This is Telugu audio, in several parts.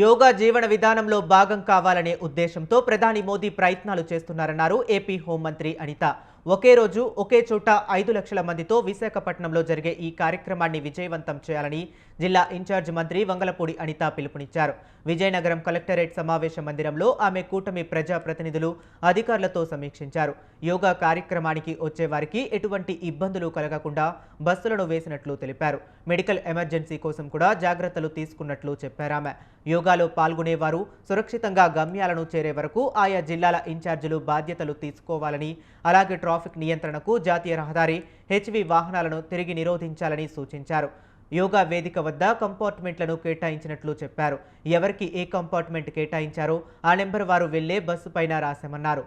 యోగా జీవన విధానంలో భాగం కావాలనే ఉద్దేశంతో ప్రధాని మోదీ ప్రయత్నాలు చేస్తున్నారన్నారు ఏపీ హోంమంత్రి అనిత. ఒకే రోజు ఒకే చోట ఐదు లక్షల మందితో విశాఖపట్నంలో జరిగే ఈ కార్యక్రమాన్ని విజయవంతం చేయాలని జిల్లా ఇన్ఛార్జ్ మంత్రి వంగలపూడి అనిత పిలుపునిచ్చారు. విజయనగరం కలెక్టరేట్ సమావేశ మందిరంలో ఆమె కూటమి ప్రజా ప్రతినిధులు అధికారులతో సమీక్షించారు. యోగా కార్యక్రమానికి వచ్చేవారికి ఎటువంటి ఇబ్బందులు కలగకుండా బస్సులను వేసినట్లు తెలిపారు. మెడికల్ ఎమర్జెన్సీ కోసం కూడా జాగ్రత్తలు తీసుకున్నట్లు చెప్పారామె యోగాలో పాల్గొనేవారు సురక్షితంగా గమ్యాలను చేరే వరకు ఆయా జిల్లాల ఇన్ఛార్జీలు బాధ్యతలు తీసుకోవాలని అలాగే ట్రాఫిక్ నియంత్రణకు జాతీయ రహదారి హెచ్వి వాహనాలను తిరిగి నిరోధించాలని సూచించారు. యోగా వేదిక వద్ద కంపార్ట్మెంట్లను కేటాయించినట్లు చెప్పారు. ఎవరికి ఏ కంపార్ట్మెంట్ కేటాయించారో ఆ నెంబర్ వారు వెళ్ళే బస్సు పైన రాశామన్నారు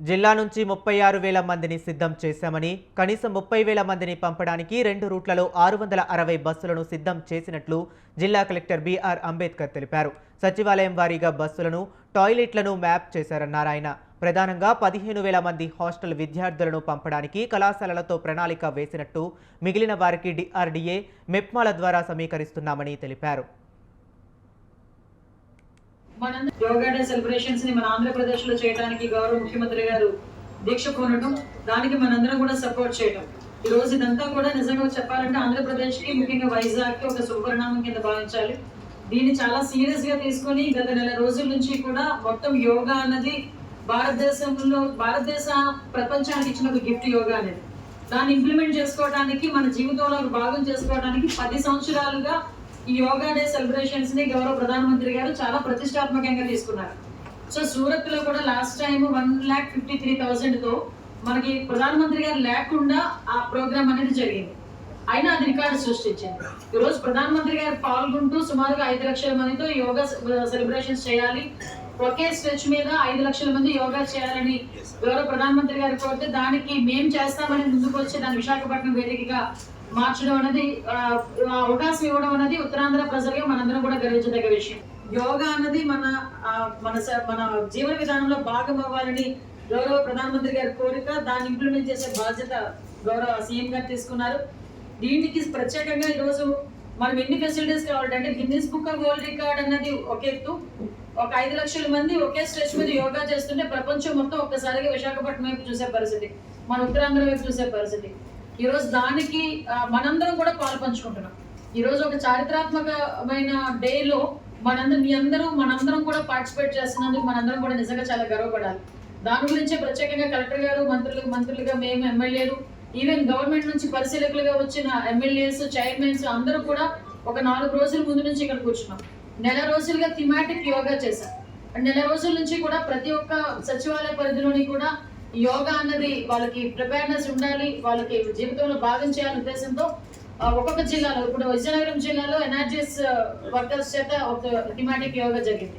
జిల్లా నుంచి ముప్పై ఆరు వేల మందిని సిద్ధం చేశామని కనీసం ముప్పై వేల మందిని పంపడానికి రెండు రూట్లలో ఆరు వందల అరవై బస్సులను సిద్ధం చేసినట్లు జిల్లా కలెక్టర్ బీఆర్ అంబేద్కర్ తెలిపారు. సచివాలయం వారీగా బస్సులను టాయిలెట్లను మ్యాప్ చేశారన్నారు ఆయన. ప్రధానంగా పదిహేను వేల మంది హాస్టల్ విద్యార్థులను పంపడానికి కళాశాలలతో ప్రణాళిక వేసినట్టు మిగిలిన వారికి డిఆర్డీఏ మెప్మాల ద్వారా సమీకరిస్తున్నామని తెలిపారు. మన యోగా డే సెలబ్రేషన్స్ని మన ఆంధ్రప్రదేశ్లో చేయడానికి గౌరవ ముఖ్యమంత్రి గారు దీక్ష పూనటం దానికి మనందరం కూడా సపోర్ట్ చేయడం ఈ రోజు ఇదంతా కూడా నిజంగా చెప్పాలంటే ఆంధ్రప్రదేశ్కి ముఖ్యంగా వైజాగ్కి ఒక శుభపరిణామం కింద భావించాలి. దీన్ని చాలా సీరియస్గా తీసుకొని గత నెల రోజుల నుంచి కూడా మొత్తం యోగా అన్నది భారతదేశంలో భారతదేశ ప్రపంచానికి ఇచ్చిన ఒక గిఫ్ట్ యోగా అనేది. దాన్ని ఇంప్లిమెంట్ చేసుకోవడానికి మన జీవితంలో భాగం చేసుకోవడానికి పది సంవత్సరాలుగా ఈ యోగా డే సెలబ్రేషన్స్ని గౌరవ ప్రధానమంత్రి గారు చాలా ప్రతిష్టాత్మకంగా తీసుకున్నారు. సో సూరత్లో కూడా last time one lakh fifty three థౌసండ్తో మనకి ప్రధానమంత్రి గారు లేకుండా ఆ ప్రోగ్రామ్ అనేది జరిగింది. అయినా అది రికార్డు సృష్టించింది. ఈ రోజు ప్రధానమంత్రి గారు పాల్గొంటూ సుమారుగా ఐదు లక్షల మందితో యోగా సెలబ్రేషన్స్ చేయాలి. ఒకే స్ట్రెచ్ మీద ఐదు లక్షల మంది యోగా చేయాలని గౌరవ ప్రధానమంత్రి గారు కోరితే దానికి మేం చేస్తామని ముందుకు వచ్చి దాన్ని విశాఖపట్నం వేదికగా మార్చడం అనేది అవకాశం ఇవ్వడం అనేది ఉత్తరాంధ్ర ప్రజలుగా మనందరం కూడా గర్వించదగ్గ విషయం. యోగా అన్నది మన మన స- మన జీవన విధానంలో భాగం అవ్వాలని గౌరవ ప్రధానమంత్రి గారి కోరిక దాన్ని ఇంప్లిమెంట్ చేసే బాధ్యత గౌరవ సీఎం గారు తీసుకున్నారు. దీనికి ప్రత్యేకంగా ఈరోజు మనం ఎన్ని ఫెసిలిటీస్ కావాలంటే Guinness book of world record అన్నది ఒక ఎత్తు. ఒక ఐదు లక్షల మంది ఒకే స్ట్రెచ్ మీద యోగా చేస్తుంటే ప్రపంచం మొత్తం ఒక్కసారిగా విశాఖపట్నం వైపు చూసే పరిస్థితి మన ఉత్తరాంధ్ర వైపు చూసే పరిస్థితి. ఈరోజు దానికి మనందరం కూడా పాలు పంచుకుంటున్నాం. ఒక చారిత్రాత్మకమైన డేలో మనందరం మీ అందరూ మనందరం కూడా పార్టిసిపేట్ చేస్తున్నందుకు మనందరం కూడా నిజంగా చాలా గర్వపడాలి. దాని గురించే ప్రత్యేకంగా కలెక్టర్ గారు మంత్రులు మంత్రులుగా మేము ఎమ్మెల్యేలు ఈవెన్ గవర్నమెంట్ నుంచి పరిశీలకులుగా వచ్చిన ఎమ్మెల్యేస్ చైర్మన్స్ అందరూ కూడా ఒక నాలుగు రోజుల ముందు నుంచి ఇక్కడ కూర్చున్నాం. నెల రోజులుగా థిమాటిక్ యోగా చేశాం. అండ్ నెల రోజుల నుంచి కూడా ప్రతి ఒక్క సచివాలయ పరిధిలోని కూడా యోగా అన్నది వాళ్ళకి ప్రిపేర్నెస్ ఉండాలి వాళ్ళకి జీవితంలో భాగం చేయాలనే ఉద్దేశంతో ఒక్కొక్క జిల్లాలో ఇప్పుడు విజయనగరం జిల్లాలో ఎనర్జీస్ వర్కర్స్ చేత ఒక థిమాటిక్ యోగా జరిగింది.